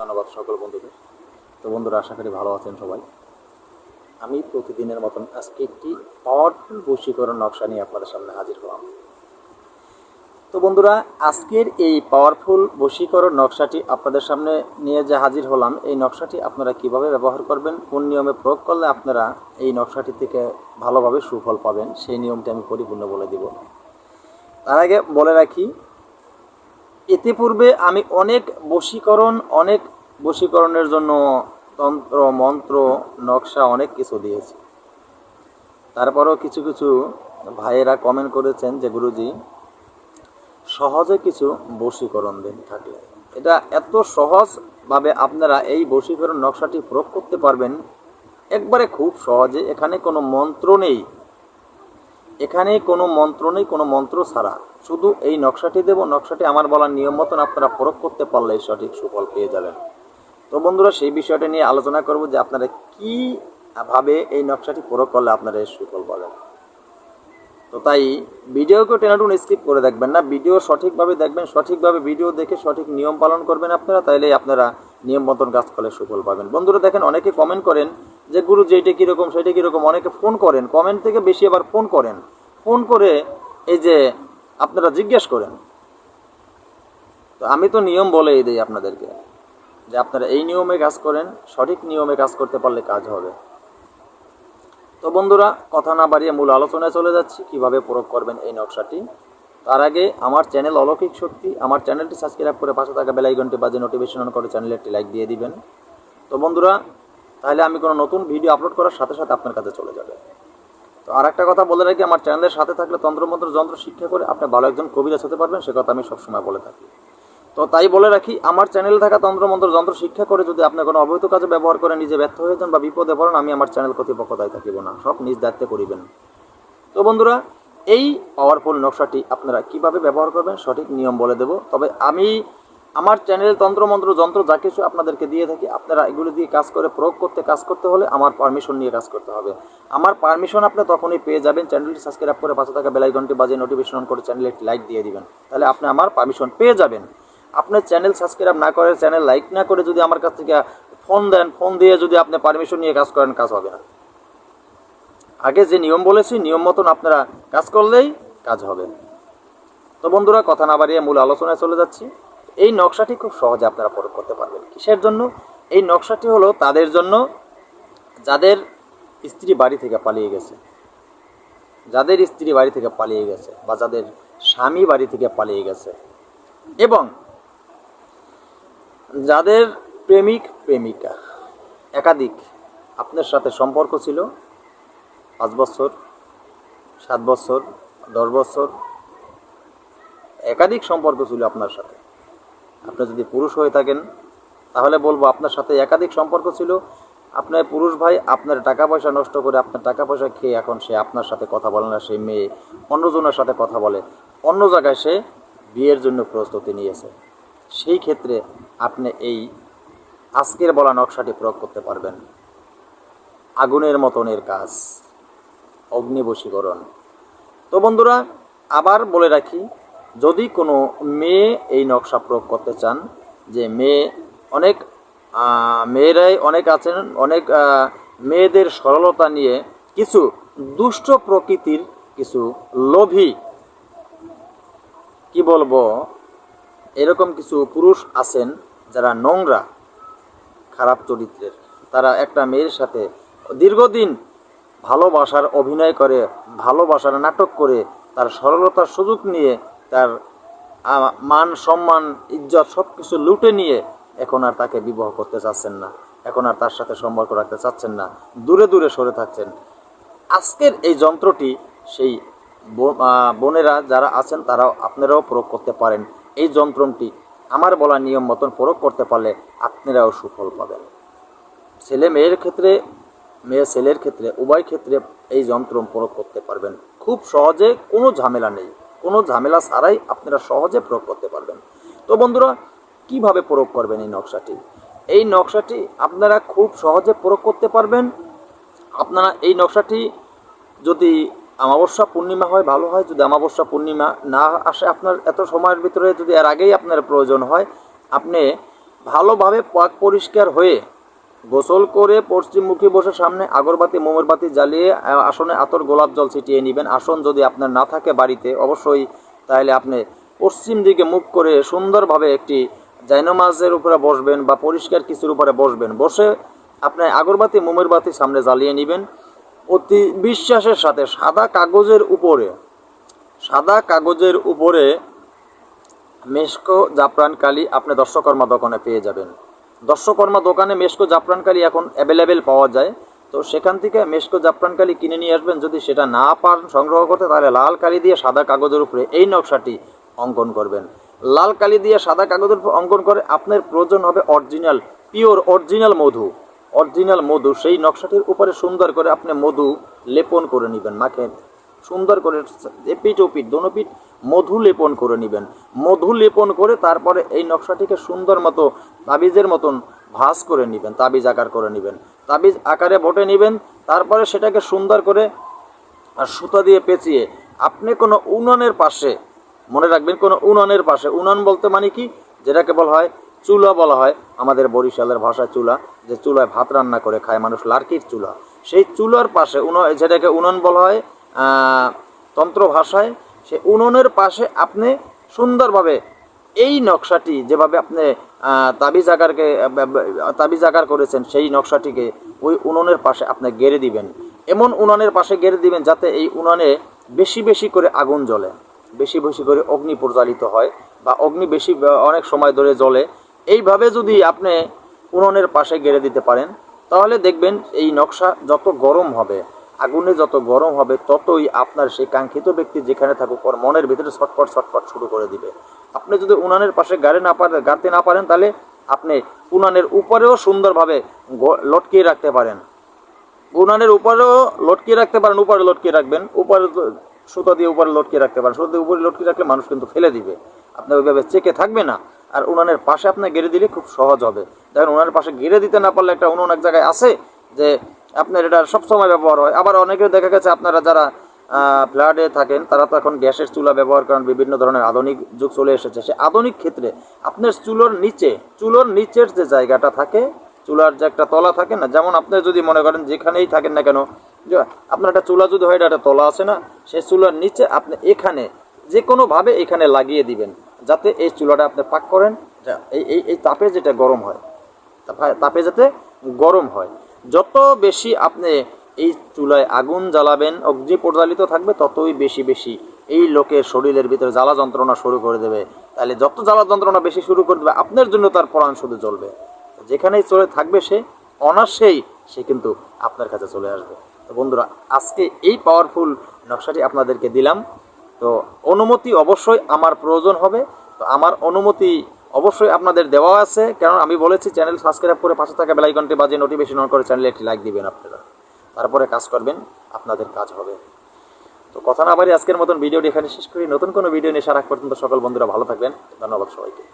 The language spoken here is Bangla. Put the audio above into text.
ধন্যবাদ সকল বন্ধুদের। তো বন্ধুরা, আশা করি ভালো আছেন সবাই। আমি প্রতিদিনের মতন আজকে একটি পাওয়ারফুল বশীকরণ নকশা নিয়ে আপনাদের সামনে হাজির হলাম। তো বন্ধুরা, আজকের এই পাওয়ারফুল বশীকরণ নকশাটি আপনাদের সামনে নিয়ে যে হাজির হলাম, এই নকশাটি আপনারা কীভাবে ব্যবহার করবেন, কোন নিয়মে প্রয়োগ করলে আপনারা এই নকশাটি থেকে ভালোভাবে সুফল পাবেন, সেই নিয়মটি আমি পরিপূর্ণ বলে দিব। তার আগে বলে রাখি ইতিপূর্বে আমি অনেক বশীকরণ, অনেক বশীকরণের জন্য তন্ত্র, মন্ত্র, নকশা অনেক কিছু দিয়েছি। তারপরেও কিছু কিছু ভাইয়েরা কমেন্ট করেছেন যে, গুরুজি, সহজে কিছু বশীকরণ দিন থাকলে। এটা এত সহজভাবে আপনারা এই বশীকরণ নকশাটি প্রয়োগ করতে পারবেন, একবারে খুব সহজে। এখানে কোনো মন্ত্র নেই। এখানে কোনো মন্ত্র নেই, কোনো মন্ত্র ছাড়া। শুধু এই নকশাটি দেব, নকশাটি আমার বলার নিয়ম মতন আপনারা প্রয়োগ করতে পারলে সঠিক সুফল পেয়ে যাবেন। তো বন্ধুরা, সেই বিষয়টা নিয়ে আলোচনা করব যে আপনারা কি ভাবে এই নকশাটি প্রয়োগ করলে আপনারা এর সুফল পাবেন। তো তাই ভিডিওকে টেনাটুন স্কিপ করে দেখবেন না, ভিডিও সঠিকভাবে দেখবেন, সঠিকভাবে ভিডিও দেখে সঠিক নিয়ম পালন করবেন আপনারা তাইলে আপনারা নিয়ম মতন কাজ করলে সুফল পাবেন। বন্ধুরা, দেখেন অনেকে কমেন্ট করেন যে, গুরু যেটা কীরকম সেটা কীরকম? অনেকে ফোন করেন কমেন্ট থেকে বেশি আবার ফোন করেন। ফোন করে এই যে আপনারা জিজ্ঞেস করেন। তো আমি তো নিয়ম বলেই দিই আপনাদেরকে যে আপনারা এই নিয়মে কাজ করেন, সঠিক নিয়মে কাজ করতে পারলে কাজ হবে। তো বন্ধুরা, কথা না বাড়িয়ে মূল আলোচনায় চলে যাচ্ছি, কীভাবে প্রয়োগ করবেন এই নকশাটি। তার আগে আমার চ্যানেল অলৌকিক শক্তি, আমার চ্যানেলটি সাবস্ক্রাইব করে পাশে থাকা বেলাইকনটি বাজে নোটিফিকেশন অন করে চ্যানেলে একটি লাইক দিয়ে দিবেন। তো বন্ধুরা, তাহলে আমি কোনো নতুন ভিডিও আপলোড করার সাথে সাথে আপনার কাছে চলে যাবে। তো আর একটা কথা বলে রাখি, আমার চ্যানেলের সাথে থাকলে তন্ত্রমন্ত্র, যন্ত্র, শিক্ষা করে আপনি ভালো একজন কবিরাজ হতে পারবেন, সে কথা আমি সবসময় বলে থাকি। তো তাই বলে রাখি, আমার চ্যানেলে থাকা তন্ত্রমন্ত্র, যন্ত্র, শিক্ষা করে যদি আপনি কোনো অবৈধ কাজে ব্যবহার করে নিজে ব্যর্থ হয়ে যান বা বিপদে পড়েন, আমি আমার চ্যানেল কর্তৃপক্ষ দায়ী থাকিব না। সব নিজ দায়িত্বে করিবেন। তো বন্ধুরা, এই পাওয়ারফুল নকশাটি আপনারা কীভাবে ব্যবহার করবেন সঠিক নিয়ম বলে দেব। তবে আমি আমার চ্যানেল তন্ত্রমন্ত্র যন্ত্র যা কিছু আপনাদেরকে দিয়ে থাকি, আপনারা এগুলো দিয়ে কাজ করে, প্রয়োগ করতে, কাজ করতে হলে আমার পারমিশন নিয়ে কাজ করতে হবে। আমার পারমিশন আপনি তখনই পেয়ে যাবেন চ্যানেলটি সাবস্ক্রাইব করে পাশে থাকা বেলাইকনটি বাজে নোটিফিকেশন করে চ্যানেলে একটি লাইক দিয়ে দিবেন। তাহলে আপনি আমার পারমিশন পেয়ে যাবেন। আপনার চ্যানেল সাবস্ক্রাইব না করে চ্যানেল লাইক না করে যদি আমার কাছ থেকে ফোন দেন ফোন দিয়ে যদি আপনি পারমিশন নিয়ে কাজ করেন, কাজ হবে না। আগে যে নিয়ম বলেছি, নিয়ম মতন আপনারা কাজ করলেই কাজ হবে। তো বন্ধুরা, কথা না বাড়িয়ে মূল আলোচনায় চলে যাচ্ছি। এই নকশাটি খুব সহজে আপনারা প্রয়োগ করতে পারবেন। কিসের জন্য? এই নকশাটি হলো তাদের জন্য যাদের স্ত্রী বাড়ি থেকে পালিয়ে গেছে, যাদের স্ত্রী বাড়ি থেকে পালিয়ে গেছে বা যাদের স্বামী বাড়ি থেকে পালিয়ে গেছে এবং যাদের প্রেমিক, প্রেমিকা, একাধিক আপনার সাথে সম্পর্ক ছিল, পাঁচ বছর, সাত বছর, দশ বছর, একাধিক সম্পর্ক ছিল আপনার সাথে। আপনি যদি পুরুষ হয়ে থাকেন, তাহলে বলব আপনার সাথে একাধিক সম্পর্ক ছিল। আপনার পুরুষ ভাই আপনার টাকা পয়সা নষ্ট করে আপনার টাকা পয়সা খেয়ে এখন সে আপনার সাথে কথা বলে না সেই মেয়ে অন্যজনের সাথে কথা বলে। অন্য জায়গায় সে বিয়ের জন্য প্রস্তুতি নিয়েছে। সেই ক্ষেত্রে আপনি এই আজকের বলা নকশাটি প্রয়োগ করতে পারবেন। আগুনের মতনের কাজ অগ্নিবশীকরণ তো বন্ধুরা, আবার বলে রাখি যদি কোনো মেয়ে এই নকশা প্রয়োগ করতে চান, যে মেয়ে অনেক মেয়েরাই অনেক আছেন, অনেক মেয়েদের সরলতা নিয়ে কিছু দুষ্ট প্রকৃতির কিছু লোভী, কি বলব, এরকম কিছু পুরুষ আছেন যারা নোংরা, খারাপ চরিত্রের। তারা একটা মেয়ের সাথে দীর্ঘদিন ভালোবাসার অভিনয় করে, ভালোবাসার নাটক করে, তার সরলতার সুযোগ নিয়ে তার মান, সম্মান, ইজ্জত সব কিছু লুটে নিয়ে এখন আর তাকে বিবাহ করতে চাচ্ছেন না। এখন আর তার সাথে সম্পর্ক রাখতে চাচ্ছেন না। দূরে দূরে সরে থাকছেন। আজকের এই যন্ত্রটি সেই বোনেরা যারা আছেন তারাও আপনারাও প্রয়োগ করতে পারেন। এই যন্ত্রটি আমার বলা নিয়ম মতন প্রয়োগ করতে পারলে আপনারাও সুফল পাবেন। ছেলে মেয়ের ক্ষেত্রে, মেয়ে ছেলের ক্ষেত্রে, উভয় ক্ষেত্রে এই যন্ত্র প্রয়োগ করতে পারবেন। খুব সহজে কোনো ঝামেলা নেই। কোনো ঝামেলা ছাড়াই আপনারা সহজে প্রয়োগ করতে পারবেন। তো বন্ধুরা, কীভাবে প্রয়োগ করবেন এই নকশাটি? এই নকশাটি আপনারা খুব সহজে প্রয়োগ করতে পারবেন। আপনারা এই নকশাটি যদি অমাবস্যা পূর্ণিমা হয়, ভালো হয়। যদি অমাবস্যা পূর্ণিমা না আসে আপনার, এত সময়ের ভিতরে যদি এর আগেই আপনার প্রয়োজন হয়, আপনি ভালোভাবে পাক পরিষ্কার হয়ে গোসল করে পশ্চিমমুখী বসে সামনে আগরবাতি মোমরবাতি জ্বালিয়ে আসনে আতর গোলাপ জল ছিটিয়ে নেবেন। আসন যদি আপনার না থাকে বাড়িতে, অবশ্যই তাহলে আপনি পশ্চিম দিকে মুখ করে সুন্দরভাবে একটি জাইনমাজের উপরে বসবেন বা পরিষ্কার কিছুর উপরে বসবেন। বসে আপনি আগরবাতি মোমের বাতি সামনে জ্বালিয়ে নেবেন। অতি বিশ্বাসের সাথে সাদা কাগজের উপরে, সাদা কাগজের উপরে মেশকো, জাফরান, কালি আপনি দর্শকর্মা দোকানে পেয়ে যাবেন। দর্শকর্মা দোকানে মেশকো জাফরান কালি এখন অ্যাভেলেবেল পাওয়া যায়। তো সেখান থেকে মেশকো জাফরান কালি কিনে নিয়ে আসবেন। যদি সেটা না পান, সংগ্রহ করতে, তাহলে লাল কালি দিয়ে সাদা কাগজের উপরে এই নকশাটি অঙ্কন করবেন। লাল কালি দিয়ে সাদা কাগজের উপর অঙ্কন করে আপনার প্রয়োজন হবে অরিজিনাল পিওর অরিজিনাল মধু। অরিজিনাল মধু, সেই নকশাটির উপরে সুন্দর করে আপনি মধু লেপন করে নেবেন, মাখে। সুন্দর করে পিঠ ও পিঠ, দোনো পিঠ মধু লেপন করে নেবেন। মধু লেপন করে তারপরে এই নকশাটিকে সুন্দর মতো তাবিজের মতন ভাঁজ করে নেবেন, তাবিজ আকার করে নেবেন। তাবিজ আকারে বটে নেবেন, তারপরে সেটাকে সুন্দর করে আর সুতা দিয়ে পেঁচিয়ে আপনি কোনো উনানের পাশে, মনে রাখবেন কোনো উনানের পাশে, উনান বলতে মানে কি? যেটাকে বলা হয় চুলা বলা হয়, আমাদের বরিশালের ভাষায় চুলা, যে চুলায় ভাত রান্না করে খায় মানুষ, লার্কির চুলা। সেই চুলার পাশে উন যেটাকে উনন বলা হয় তন্ত্র ভাষায় সে উনুনের পাশে আপনি সুন্দরভাবে এই নকশাটি যেভাবে আপনি তাবিজ আকারকে তাবিজ আকার করেছেন, সেই নকশাটিকে ওই উনুনের পাশে আপনি গেড়ে দিবেন। এমন উনানের পাশে গেড়ে দিবেন যাতে এই উনানে বেশি বেশি করে আগুন জ্বলে, বেশি বেশি করে অগ্নি প্রজ্বালিত হয় বা অগ্নি বেশি অনেক সময় ধরে জ্বলে। এইভাবে যদি আপনি উনুনের পাশে গেড়ে দিতে পারেন, তাহলে দেখবেন এই নকশা যত গরম হবে আগুনে যত গরম হবে, ততই আপনার সেই কাঙ্ক্ষিত ব্যক্তি যেখানে থাকুক ওর মনের ভিতরে ছটপট ছটপট শুরু করে দিবে। আপনি যদি উনানের পাশে গাড়ে না পারেন, গাড়তে না পারেন, তাহলে আপনি উনানের উপরেও সুন্দরভাবে লটকিয়ে রাখতে পারেন। উনানের উপরেও লটকিয়ে রাখতে পারেন, উপরে লটকিয়ে রাখবেন, উপরে সুতো দিয়ে উপরে লটকিয়ে রাখতে পারেন। সুতো দিয়ে উপরে লটকিয়ে রাখলে মানুষ কিন্তু ফেলে দিবে। আপনার ওইভাবে চেকে থাকবে না। আর উনানের পাশে আপনার গেড়ে দিলে খুব সহজ হবে। দেখেন উনানের পাশে গেড়ে দিতে না পারলে একটা উনুন এক জায়গায় আছে যে আপনার এটা সবসময় ব্যবহার হয়। আবার অনেকের দেখা গেছে আপনারা যারা ফ্ল্যাটে থাকেন, তারা তো এখন গ্যাসের চুলা ব্যবহার করেন, বিভিন্ন ধরনের আধুনিক যুগ চলে এসেছে। সে আধুনিক ক্ষেত্রে আপনার চুলোর নিচে, চুলোর নিচের যে জায়গাটা থাকে, চুলার যে একটা তলা থাকে না, যেমন আপনি যদি মনে করেন যেখানেই থাকেন না কেন আপনার একটা চুলা যদি হয় এটা একটা তলা আছে না সেই চুলার নিচে আপনি এখানে যে কোনোভাবে এখানে লাগিয়ে দিবেন, যাতে এই চুলাটা আপনি পাক করেন এই এই তাপে যেটা গরম হয়। তাপে যাতে গরম হয়। যত বেশি আপনি এই চুলায় আগুন জ্বালাবেন, অগ্নি প্রজ্বালিত থাকবে, ততই বেশি বেশি এই লোকের শরীরের ভিতরে জ্বালা যন্ত্রণা শুরু করে দেবে। তাহলে যত জ্বালা যন্ত্রণা বেশি শুরু করে দেবে, আপনার জন্য তার প্রাণ শুধু জ্বলবে যেখানেই চলে থাকবে সে অনার্সেই সে কিন্তু আপনার কাছে চলে আসবে। তো বন্ধুরা, আজকে এই পাওয়ারফুল নকশাটি আপনাদেরকে দিলাম। তো অনুমতি অবশ্যই আমার প্রয়োজন হবে। তো আমার অনুমতি অবশ্যই আপনাদের দেওয়া আছে কারণ আমি বলেছি চ্যানেল সাবস্ক্রাইব করে পাশে থাকা বেলাইকনটি বাজে নোটিফিকেশন অন করে চ্যানেলে একটি লাইক দিবেন আপনারা। তারপরে কাজ করবেন, আপনাদের কাজ হবে। তো কথা না বাড়ি আজকের মতন ভিডিওটি এখানে শেষ করি। নতুন কোনো ভিডিও নিয়ে সারা পর্যন্ত সকল বন্ধুরা ভালো থাকবেন। ধন্যবাদ সবাইকে।